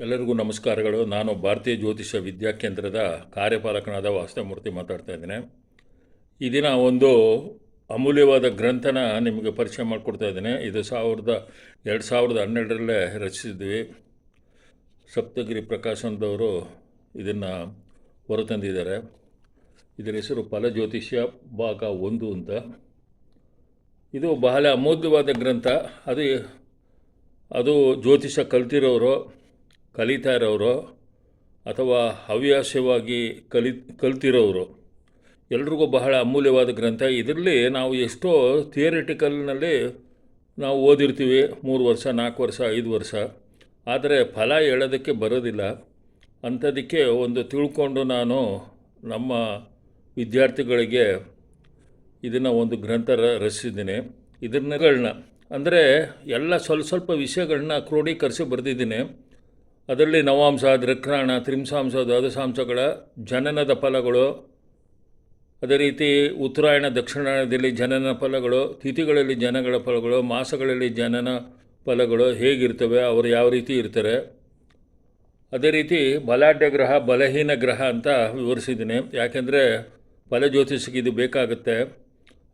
ಎಲ್ಲರಿಗೂ ನಮಸ್ಕಾರಗಳು. ನಾನು ಭಾರತೀಯ ಜ್ಯೋತಿಷ ವಿದ್ಯಾಕೇಂದ್ರದ ಕಾರ್ಯಪಾಲಕನಾದ ವಾಸ್ತವಮೂರ್ತಿ ಮಾತಾಡ್ತಾ ಇದ್ದೇನೆ. ಈ ದಿನ ಒಂದು ಅಮೂಲ್ಯವಾದ ಗ್ರಂಥನ ನಿಮಗೆ ಪರಿಚಯ ಮಾಡಿಕೊಡ್ತಾ ಇದ್ದೇನೆ. ಇದು ಸಾವಿರದ, ಎರಡು ಸಾವಿರದ ಹನ್ನೆರಡರಲ್ಲೇ ರಚಿಸಿದ್ವಿ. ಸಪ್ತಗಿರಿ ಪ್ರಕಾಶನದವರು ಇದನ್ನು ಹೊರತಂದಿದ್ದಾರೆ. ಇದರ ಹೆಸರು ಫಲಜ್ಯೋತಿಷ್ಯ ಭಾಗ ಒಂದು ಅಂತ. ಇದು ಬಹಳ ಅಮೂಲ್ಯವಾದ ಗ್ರಂಥ. ಅದು ಅದು ಜ್ಯೋತಿಷ ಕಲ್ತಿರೋರು ಕಲಿತಾ ಇರೋರು ಅಥವಾ ಹವ್ಯಾಸವಾಗಿ ಕಲಿ ಕಲ್ತಿರೋರು ಎಲ್ರಿಗೂ ಬಹಳ ಅಮೂಲ್ಯವಾದ ಗ್ರಂಥ. ಇದರಲ್ಲಿ ನಾವು ಎಷ್ಟೋ ಥಿಯರಿಟಿಕಲ್ನಲ್ಲಿ ನಾವು ಓದಿರ್ತೀವಿ, ಮೂರು ವರ್ಷ, ನಾಲ್ಕು ವರ್ಷ, ಐದು ವರ್ಷ. ಆದರೆ ಫಲ ಹೇಳೋದಕ್ಕೆ ಬರೋದಿಲ್ಲ. ಅಂಥದಕ್ಕೆ ಒಂದು ತಿಳ್ಕೊಂಡು ನಾನು ನಮ್ಮ ವಿದ್ಯಾರ್ಥಿಗಳಿಗೆ ಇದನ್ನು ಒಂದು ಗ್ರಂಥ ರಚಿಸಿದ್ದೀನಿ. ಇದನ್ನಗಳನ್ನ ಅಂದರೆ ಎಲ್ಲ ಸ್ವಲ್ಪ ಸ್ವಲ್ಪ ವಿಷಯಗಳನ್ನ ಕ್ರೋಢೀಕರಿಸಿ ಬರೆದಿದ್ದೀನಿ. ಅದರಲ್ಲಿ ನವಾಂಶ ದೃಕ್ರಾಣ ತ್ರಿಂಸಾಂಶ ದ್ವಾದಶಾಂಶಗಳ ಜನನದ ಫಲಗಳು, ಅದೇ ರೀತಿ ಉತ್ತರಾಯಣ, ದಕ್ಷಿಣಾಯಣದಲ್ಲಿ ಜನನ ಫಲಗಳು, ತಿಥಿಗಳಲ್ಲಿ ಜನಗಳ ಫಲಗಳು, ಮಾಸಗಳಲ್ಲಿ ಜನನ ಫಲಗಳು ಹೇಗಿರ್ತವೆ, ಅವರು ಯಾವ ರೀತಿ ಇರ್ತಾರೆ. ಅದೇ ರೀತಿ ಬಲಾಢ್ಯ ಗ್ರಹ, ಬಲಹೀನ ಗ್ರಹ ಅಂತ ವಿವರಿಸಿದ್ದೀನಿ. ಯಾಕೆಂದರೆ ಫಲಜ್ಯೋತಿಷಿಗೆ ಇದು ಬೇಕಾಗುತ್ತೆ.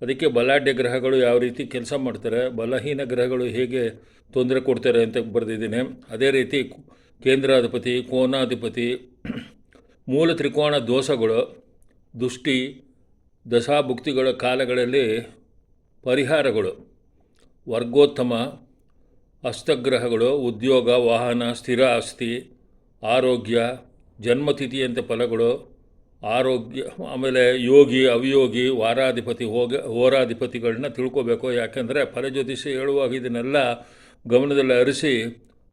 ಅದಕ್ಕೆ ಬಲಾಢ್ಯ ಗ್ರಹಗಳು ಯಾವ ರೀತಿ ಕೆಲಸ ಮಾಡ್ತಾರೆ, ಬಲಹೀನ ಗ್ರಹಗಳು ಹೇಗೆ ತೊಂದರೆ ಕೊಡ್ತಾರೆ ಅಂತ ಬರೆದಿದ್ದೀನಿ. ಅದೇ ರೀತಿ ಕೇಂದ್ರಾಧಿಪತಿ, ಕೋನಾಧಿಪತಿ, ಮೂಲ ತ್ರಿಕೋಣ ದೋಷಗಳು, ದುಷ್ಟಿ, ದಶಾಭುಕ್ತಿಗಳ ಕಾಲಗಳಲ್ಲಿ ಪರಿಹಾರಗಳು, ವರ್ಗೋತ್ತಮ ಹಸ್ತಗ್ರಹಗಳು ಉದ್ಯೋಗ, ವಾಹನ, ಸ್ಥಿರ ಆಸ್ತಿ, ಆರೋಗ್ಯ, ಜನ್ಮತಿಥಿಯಂತೆ ಫಲಗಳು, ಆರೋಗ್ಯ, ಆಮೇಲೆ ಯೋಗಿ, ಅವಿಯೋಗಿ, ವಾರಾಧಿಪತಿ, ಹೋಗ, ಹೋರಾಧಿಪತಿಗಳನ್ನ ತಿಳ್ಕೋಬೇಕು. ಯಾಕೆಂದರೆ ಫಲಜ್ಯೋತಿಷ್ಯ ಹೇಳುವಾಗ ಇದನ್ನೆಲ್ಲ ಗಮನದಲ್ಲಿ ಅರಿಸಿ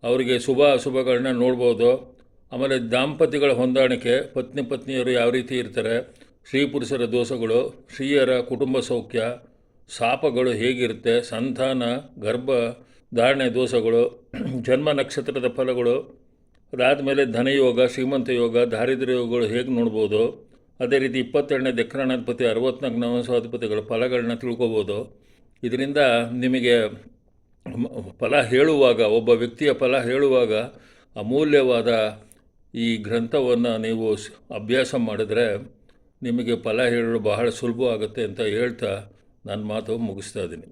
ಅವರಿಗೆ ಶುಭ ಅಶುಭಗಳನ್ನ ನೋಡ್ಬೋದು. ಆಮೇಲೆ ದಾಂಪತ್ಯಗಳ ಹೊಂದಾಣಿಕೆ, ಪತ್ನಿ ಪತ್ನಿಯರು ಯಾವ ರೀತಿ ಇರ್ತಾರೆ, ಸ್ತ್ರೀ ಪುರುಷರ ದೋಷಗಳು, ಸ್ತ್ರೀಯರ ಕುಟುಂಬ ಸೌಖ್ಯ, ಶಾಪಗಳು ಹೇಗಿರುತ್ತೆ, ಸಂತಾನ, ಗರ್ಭ, ಧಾರಣೆ ದೋಷಗಳು, ಜನ್ಮ ನಕ್ಷತ್ರದ ಫಲಗಳು, ಅದಾದಮೇಲೆ ಧನಯೋಗ, ಶ್ರೀಮಂತ ಯೋಗ, ದಾರಿದ್ರ್ಯ ಯೋಗಗಳು ಹೇಗೆ ನೋಡ್ಬೋದು. ಅದೇ ರೀತಿ ಇಪ್ಪತ್ತೆರಡನೇ ದಕ್ಷಿಣಾಧಿಪತಿ ಅರವತ್ನಾಲ್ಕು ನವಸಾಧಿಪತಿಗಳ ಫಲಗಳನ್ನ ತಿಳ್ಕೊಬೋದು. ಇದರಿಂದ ನಿಮಗೆ ಫಲ ಹೇಳುವಾಗ, ಒಬ್ಬ ವ್ಯಕ್ತಿಯ ಫಲ ಹೇಳುವಾಗ ಅಮೂಲ್ಯವಾದ ಈ ಗ್ರಂಥವನ್ನು ನೀವು ಅಭ್ಯಾಸ ಮಾಡಿದ್ರೆ ನಿಮಗೆ ಫಲ ಹೇಳಲು ಬಹಳ ಸುಲಭ ಆಗುತ್ತೆ ಅಂತ ಹೇಳ್ತಾ ನನ್ನ ಮಾತು ಮುಗಿಸ್ತಾ ಇದ್ದೀನಿ.